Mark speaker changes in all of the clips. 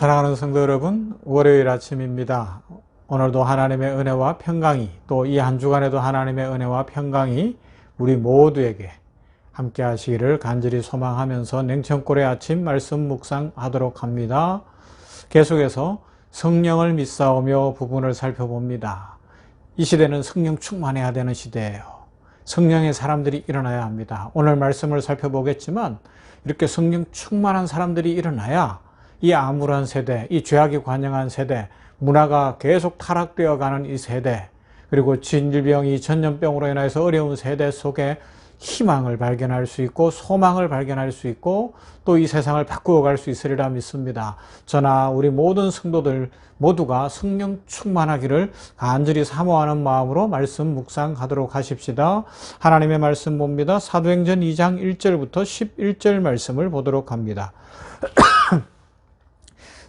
Speaker 1: 사랑하는 성도 여러분, 월요일 아침입니다. 오늘도 하나님의 은혜와 평강이 또 이 한 주간에도 하나님의 은혜와 평강이 우리 모두에게 함께 하시기를 간절히 소망하면서 냉천골의 아침 말씀 묵상하도록 합니다. 계속해서 성령을 믿사오며 부분을 살펴봅니다. 이 시대는 성령 충만해야 되는 시대예요. 성령의 사람들이 일어나야 합니다. 오늘 말씀을 살펴보겠지만 이렇게 성령 충만한 사람들이 일어나야 이 암울한 세대, 이 죄악이 관영한 세대, 문화가 계속 타락되어 가는 이 세대, 그리고 진질병이 전염병으로 인해서 어려운 세대 속에 희망을 발견할 수 있고 소망을 발견할 수 있고 또 이 세상을 바꾸어 갈 수 있으리라 믿습니다. 저나 우리 모든 성도들 모두가 성령 충만하기를 간절히 사모하는 마음으로 말씀 묵상하도록 하십시다. 하나님의 말씀 봅니다. 사도행전 2장 1절부터 11절 말씀을 보도록 합니다.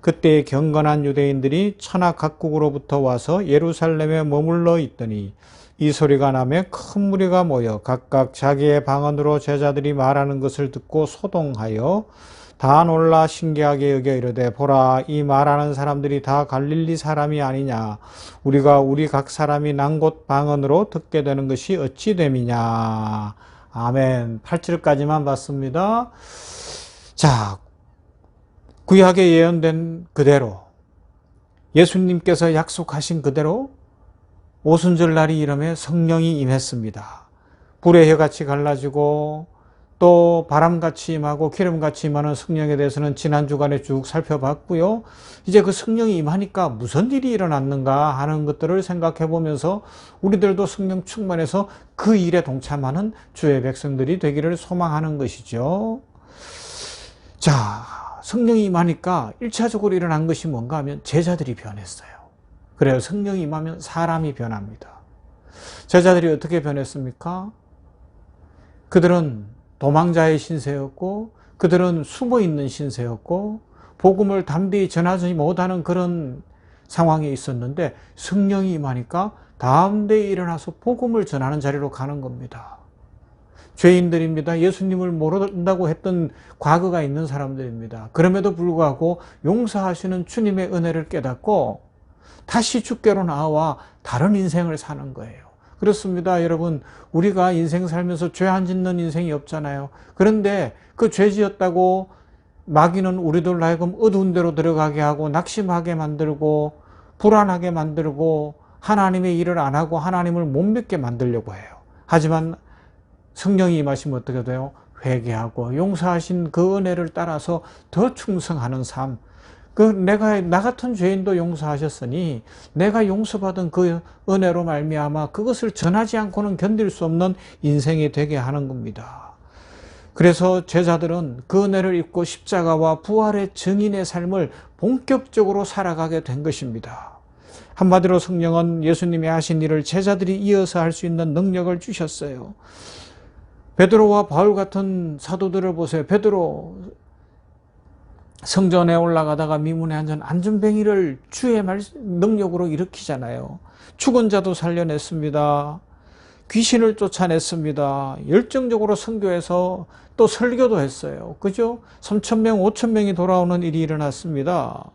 Speaker 1: 그때 경건한 유대인들이 천하 각국으로부터 와서 예루살렘에 머물러 있더니 이 소리가 나며 큰 무리가 모여 각각 자기의 방언으로 제자들이 말하는 것을 듣고 소동하여 다 놀라 신기하게 여겨 이르되 보라 이 말하는 사람들이 다 갈릴리 사람이 아니냐? 우리가 우리 각 사람이 난 곳 방언으로 듣게 되는 것이 어찌 됨이냐? 아멘. 8절까지만 봤습니다. 자 구약에 예언된 그대로 예수님께서 약속하신 그대로 오순절 날이 이름에 성령이 임했습니다. 불의 혀같이 갈라지고 또 바람같이 임하고 기름같이 임하는 성령에 대해서는 지난 주간에 쭉 살펴봤고요. 이제 그 성령이 임하니까 무슨 일이 일어났는가 하는 것들을 생각해 보면서 우리들도 성령 충만해서 그 일에 동참하는 주의 백성들이 되기를 소망하는 것이죠. 자, 성령이 임하니까 1차적으로 일어난 것이 뭔가 하면 제자들이 변했어요. 그래요. 성령이 임하면 사람이 변합니다. 제자들이 어떻게 변했습니까? 그들은 도망자의 신세였고, 그들은 숨어 있는 신세였고, 복음을 담대히 전하지 못하는 그런 상황에 있었는데, 성령이 임하니까 담대히 일어나서 복음을 전하는 자리로 가는 겁니다. 죄인들입니다. 예수님을 모른다고 했던 과거가 있는 사람들입니다. 그럼에도 불구하고 용서하시는 주님의 은혜를 깨닫고 다시 주께로 나와 다른 인생을 사는 거예요. 그렇습니다. 여러분, 우리가 인생 살면서 죄 안 짓는 인생이 없잖아요. 그런데 그 죄 지었다고 마귀는 우리들 하여금 어두운 데로 들어가게 하고 낙심하게 만들고 불안하게 만들고 하나님의 일을 안 하고 하나님을 못 믿게 만들려고 해요. 하지만 성령이 임하시면 어떻게 돼요? 회개하고 용서하신 그 은혜를 따라서 더 충성하는 삶. 그 내가 나 같은 죄인도 용서하셨으니 내가 용서받은 그 은혜로 말미암아 그것을 전하지 않고는 견딜 수 없는 인생이 되게 하는 겁니다. 그래서 제자들은 그 은혜를 입고 십자가와 부활의 증인의 삶을 본격적으로 살아가게 된 것입니다. 한마디로 성령은 예수님이 하신 일을 제자들이 이어서 할 수 있는 능력을 주셨어요. 베드로와 바울 같은 사도들을 보세요. 베드로 성전에 올라가다가 미문에 앉은 안전뱅이를 주의 말 능력으로 일으키잖아요. 죽은 자도 살려냈습니다. 귀신을 쫓아냈습니다. 열정적으로 선교해서 또 설교도 했어요. 그죠? 3천명, 5천명이 돌아오는 일이 일어났습니다.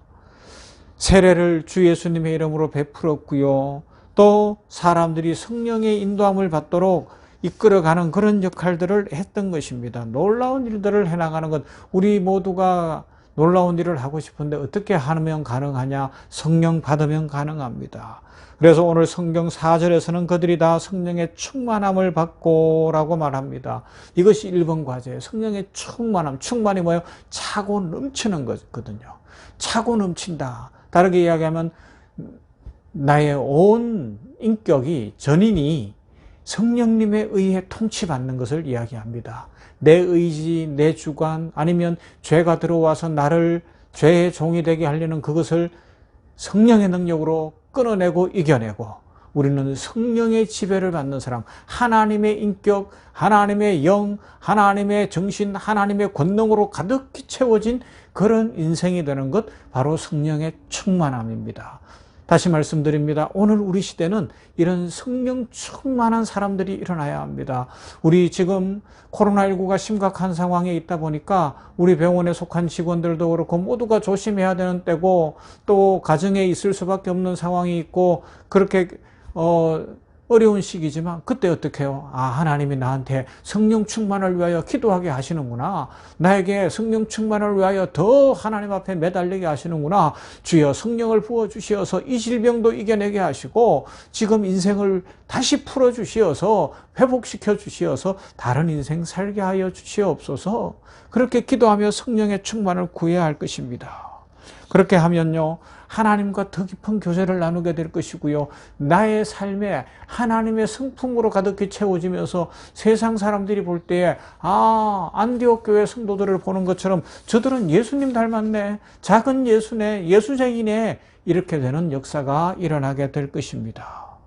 Speaker 1: 세례를 주 예수님의 이름으로 베풀었고요. 또 사람들이 성령의 인도함을 받도록 이끌어가는 그런 역할들을 했던 것입니다. 놀라운 일들을 해나가는 것. 우리 모두가 놀라운 일을 하고 싶은데 어떻게 하면 가능하냐? 성령 받으면 가능합니다. 그래서 오늘 성경 4절에서는 그들이 다 성령의 충만함을 받고 라고 말합니다. 이것이 1번 과제예요. 성령의 충만함. 충만이 뭐예요? 차고 넘치는 거거든요. 차고 넘친다. 다르게 이야기하면 나의 온 인격이 전인이 성령님에 의해 통치받는 것을 이야기합니다. 내 의지, 내 주관, 아니면 죄가 들어와서 나를 죄의 종이 되게 하려는 그것을 성령의 능력으로 끊어내고 이겨내고 우리는 성령의 지배를 받는 사람, 하나님의 인격, 하나님의 영, 하나님의 정신, 하나님의 권능으로 가득히 채워진 그런 인생이 되는 것 바로 성령의 충만함입니다. 다시 말씀드립니다. 오늘 우리 시대는 이런 성령 충만한 사람들이 일어나야 합니다. 우리 지금 코로나19가 심각한 상황에 있다 보니까 우리 병원에 속한 직원들도 그렇고 모두가 조심해야 되는 때고 또 가정에 있을 수밖에 없는 상황이 있고 그렇게 어, 어려운 시기지만 그때 어떻게 해요? 아, 하나님이 나한테 성령 충만을 위하여 기도하게 하시는구나. 나에게 성령 충만을 위하여 더 하나님 앞에 매달리게 하시는구나. 주여 성령을 부어 주시어서 이 질병도 이겨내게 하시고 지금 인생을 다시 풀어 주시어서 회복시켜 주시어서 다른 인생 살게 하여 주시옵소서. 그렇게 기도하며 성령의 충만을 구해야 할 것입니다. 그렇게 하면요. 하나님과 더 깊은 교제를 나누게 될 것이고요. 나의 삶에 하나님의 성품으로 가득히 채워지면서 세상 사람들이 볼 때에 아, 안디옥 교회 성도들을 보는 것처럼 저들은 예수님 닮았네. 작은 예수네. 예수쟁이네. 이렇게 되는 역사가 일어나게 될 것입니다.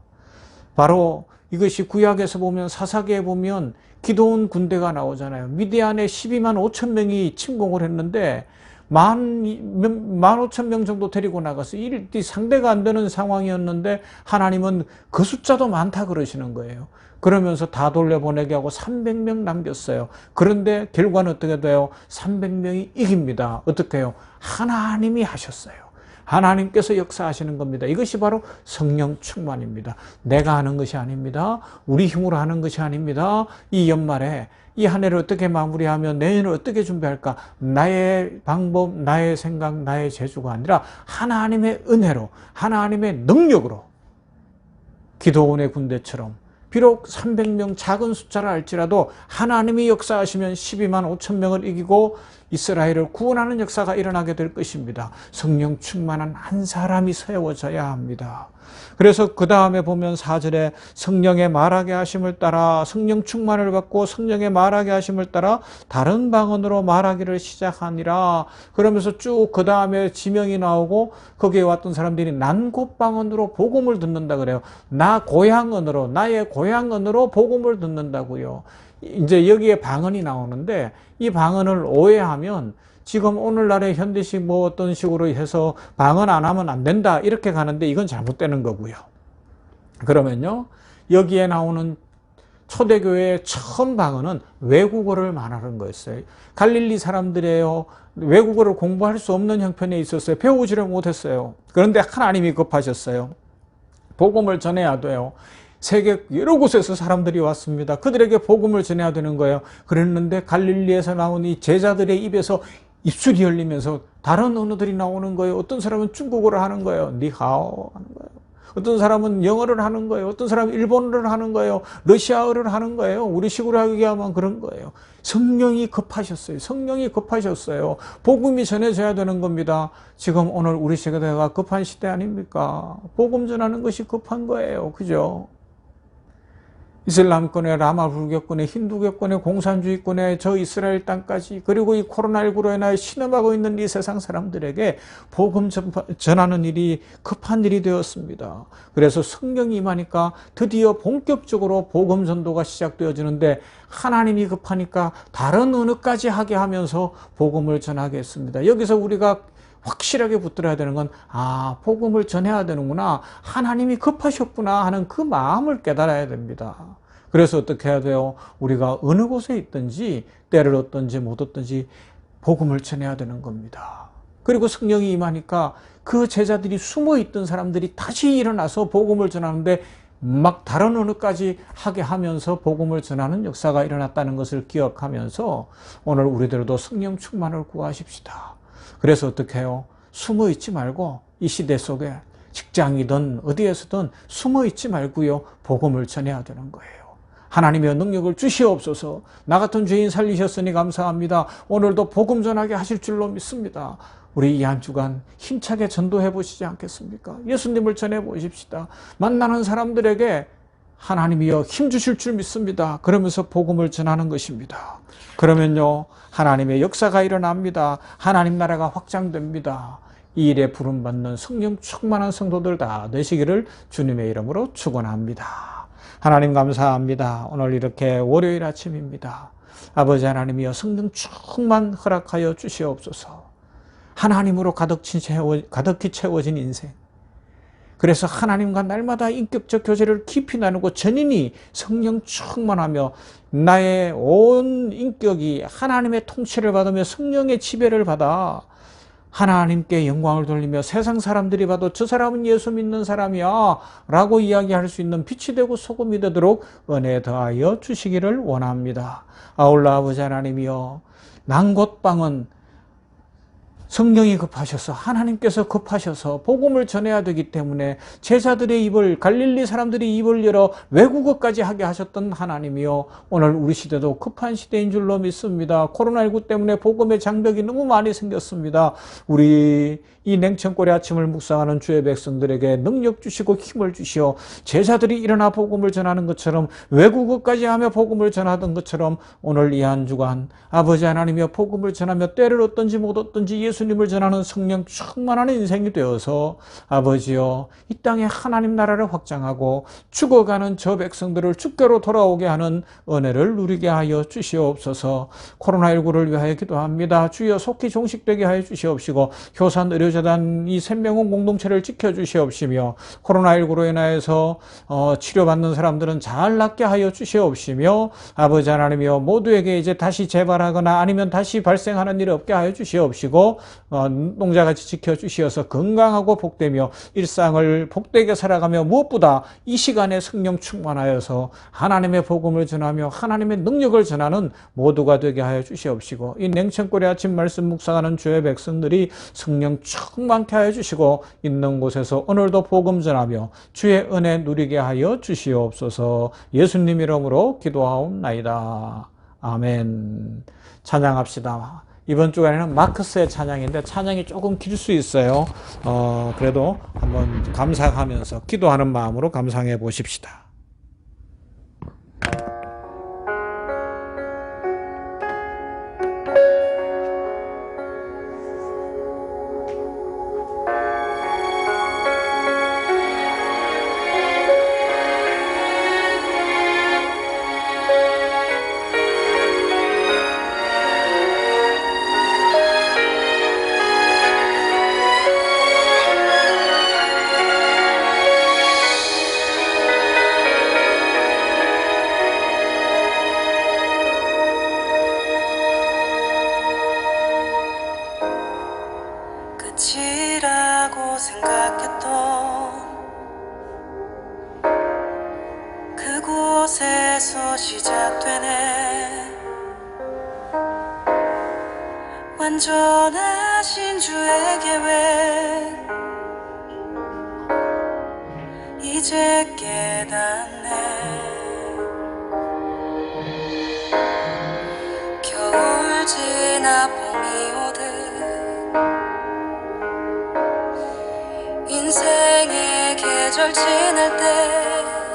Speaker 1: 바로 이것이 구약에서 보면 사사기에 보면 기도원 군대가 나오잖아요. 미디안에 12만 5천 명이 침공을 했는데 만, 만 오천 명 정도 데리고 나가서 일 상대가 안 되는 상황이었는데 하나님은 그 숫자도 많다 그러시는 거예요. 그러면서 다 돌려보내게 하고 300명 남겼어요. 그런데 결과는 어떻게 돼요? 300명이 이깁니다. 어떻게 해요? 하나님이 하셨어요. 하나님께서 역사하시는 겁니다. 이것이 바로 성령 충만입니다. 내가 하는 것이 아닙니다. 우리 힘으로 하는 것이 아닙니다. 이 연말에 이 한 해를 어떻게 마무리하며 내년을 어떻게 준비할까? 나의 방법, 나의 생각, 나의 재주가 아니라 하나님의 은혜로, 하나님의 능력으로 기도원의 군대처럼 비록 300명 작은 숫자를 알지라도 하나님이 역사하시면 12만 5천 명을 이기고 이스라엘을 구원하는 역사가 일어나게 될 것입니다. 성령 충만한 한 사람이 세워져야 합니다. 그래서 그 다음에 보면 4절에 성령의 말하게 하심을 따라 성령 충만을 받고 성령의 말하게 하심을 따라 다른 방언으로 말하기를 시작하니라. 그러면서 쭉 그 다음에 지명이 나오고 거기에 왔던 사람들이 난곳 방언으로 복음을 듣는다 그래요. 나 고향언으로 나의 고향언으로 복음을 듣는다고요. 이제 여기에 방언이 나오는데 이 방언을 오해하면 지금 오늘날의 현대식 뭐 어떤 식으로 해서 방언 안 하면 안 된다 이렇게 가는데 이건 잘못되는 거고요. 그러면요 여기에 나오는 초대교회의 처음 방언은 외국어를 말하는 거였어요. 갈릴리 사람들이에요. 외국어를 공부할 수 없는 형편에 있었어요. 배우지를 못했어요. 그런데 하나님이 급하셨어요. 복음을 전해야 돼요. 세계 여러 곳에서 사람들이 왔습니다. 그들에게 복음을 전해야 되는 거예요. 그랬는데 갈릴리에서 나온 이 제자들의 입에서 입술이 열리면서 다른 언어들이 나오는 거예요. 어떤 사람은 중국어를 하는 거예요. 니하오 하는 거예요. 어떤 사람은 영어를 하는 거예요. 어떤 사람은 일본어를 하는 거예요. 러시아어를 하는 거예요. 우리식으로 하게 하면 그런 거예요. 성령이 급하셨어요. 성령이 급하셨어요. 복음이 전해져야 되는 겁니다. 지금 오늘 우리 시대가 급한 시대 아닙니까? 복음 전하는 것이 급한 거예요. 그죠? 이슬람권의 라마 불교권의 힌두교권의 공산주의권의 저 이스라엘 땅까지 그리고 이 코로나19로 인하여 신음하고 있는 이 세상 사람들에게 복음 전하는 일이 급한 일이 되었습니다. 그래서 성령이 임하니까 드디어 본격적으로 복음 전도가 시작되어지는데 하나님이 급하니까 다른 언어까지 하게 하면서 복음을 전하겠습니다. 여기서 우리가 확실하게 붙들어야 되는 건, 아, 복음을 전해야 되는구나. 하나님이 급하셨구나 하는 그 마음을 깨달아야 됩니다. 그래서 어떻게 해야 돼요? 우리가 어느 곳에 있든지, 때를 얻든지 못 얻든지 복음을 전해야 되는 겁니다. 그리고 성령이 임하니까 그 제자들이 숨어 있던 사람들이 다시 일어나서 복음을 전하는데 막 다른 언어까지 하게 하면서 복음을 전하는 역사가 일어났다는 것을 기억하면서 오늘 우리들도 성령 충만을 구하십시다. 그래서 어떻게 해요? 숨어 있지 말고 이 시대 속에 직장이든 어디에서든 숨어 있지 말고요. 복음을 전해야 되는 거예요. 하나님의 능력을 주시옵소서. 나 같은 죄인 살리셨으니 감사합니다. 오늘도 복음 전하게 하실 줄로 믿습니다. 우리 이 한 주간 힘차게 전도해 보시지 않겠습니까? 예수님을 전해 보십시다. 만나는 사람들에게 하나님이여 힘 주실 줄 믿습니다. 그러면서 복음을 전하는 것입니다. 그러면요, 하나님의 역사가 일어납니다. 하나님 나라가 확장됩니다. 이 일에 부름받는 성령 충만한 성도들 다 되시기를 주님의 이름으로 축원합니다. 하나님 감사합니다. 오늘 이렇게 월요일 아침입니다. 아버지 하나님이여 성령 충만 허락하여 주시옵소서. 하나님으로 가득 채워진 인생. 그래서 하나님과 날마다 인격적 교제를 깊이 나누고 전인이 성령 충만하며 나의 온 인격이 하나님의 통치를 받으며 성령의 지배를 받아 하나님께 영광을 돌리며 세상 사람들이 봐도 저 사람은 예수 믿는 사람이야 라고 이야기할 수 있는 빛이 되고 소금이 되도록 은혜 더하여 주시기를 원합니다. 아울러 아버지 하나님이여 난곳방은 성령이 급하셔서 하나님께서 급하셔서 복음을 전해야 되기 때문에 제자들의 입을 갈릴리 사람들이 입을 열어 외국어까지 하게 하셨던 하나님이요 오늘 우리 시대도 급한 시대인 줄로 믿습니다. 코로나19 때문에 복음의 장벽이 너무 많이 생겼습니다. 우리 이 냉천골의 아침을 묵상하는 주의 백성들에게 능력 주시고 힘을 주시어 제자들이 일어나 복음을 전하는 것처럼 외국어까지 하며 복음을 전하던 것처럼 오늘 이 한 주간 아버지 하나님이여 복음을 전하며 때를 얻든지 못 얻든지 예수님을 전하는 성령 충만한 인생이 되어서 아버지여 이 땅에 하나님 나라를 확장하고 죽어가는 저 백성들을 주께로 돌아오게 하는 은혜를 누리게 하여 주시옵소서 코로나19를 위하여 기도합니다. 주여 속히 종식되게 하여 주시옵시고 효산 의료 재단 이 생명원 공동체를 지켜주시옵시며 코로나19로 인하여서 어, 치료받는 사람들은 잘 낫게 하여 주시옵시며 아버지 하나님이여 모두에게 이제 다시 재발하거나 아니면 다시 발생하는 일 없게 하여 주시옵시고 어, 농자같이 지켜주시어서 건강하고 복되며 일상을 복되게 살아가며 무엇보다 이 시간에 성령 충만하여서 하나님의 복음을 전하며 하나님의 능력을 전하는 모두가 되게 하여 주시옵시고 이 냉천골의 아침 말씀 묵상하는 주의 백성들이 성령 충 충만케 하여 주시고 있는 곳에서 오늘도 복음 전하며 주의 은혜 누리게 하여 주시옵소서 예수님 이름으로 기도하옵나이다. 아멘. 찬양합시다. 이번 주간에는 마크스의 찬양인데 찬양이 조금 길 수 있어요. 어, 그래도 한번 감상하면서 기도하는 마음으로 감상해 보십시다.
Speaker 2: 전하신 주의 계획 이제 깨닫네? 겨울 지나 봄이 오듯 인생의 계절 지날 때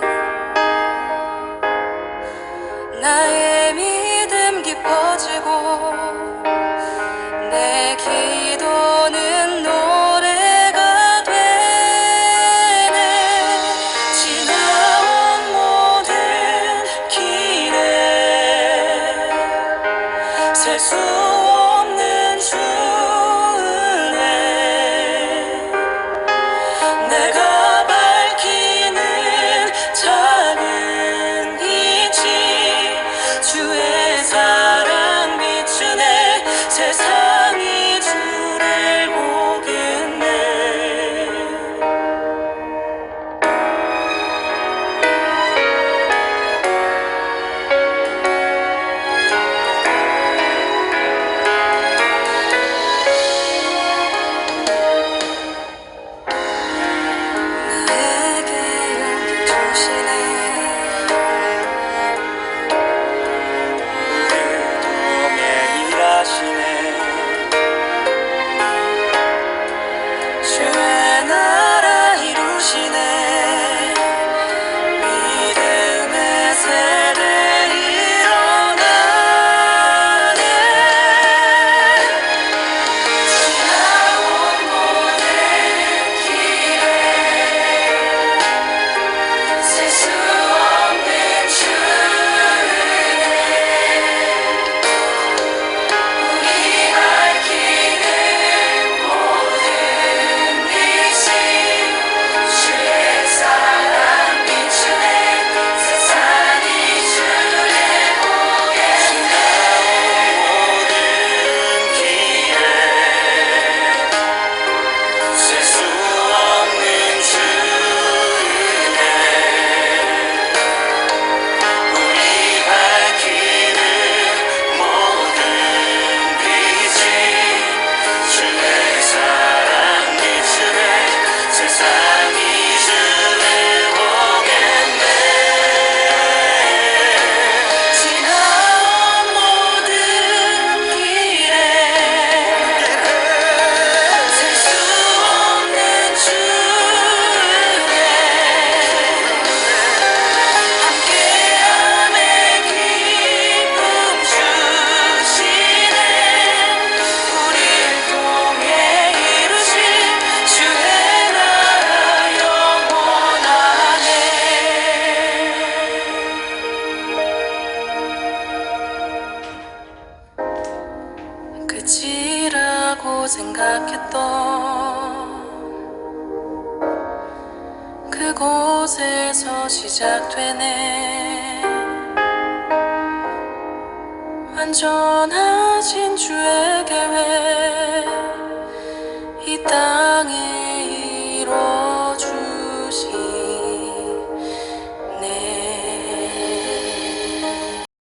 Speaker 2: 거라고 생각했던 그곳에서 시작되네. 완전하신 주의 계획 이 땅에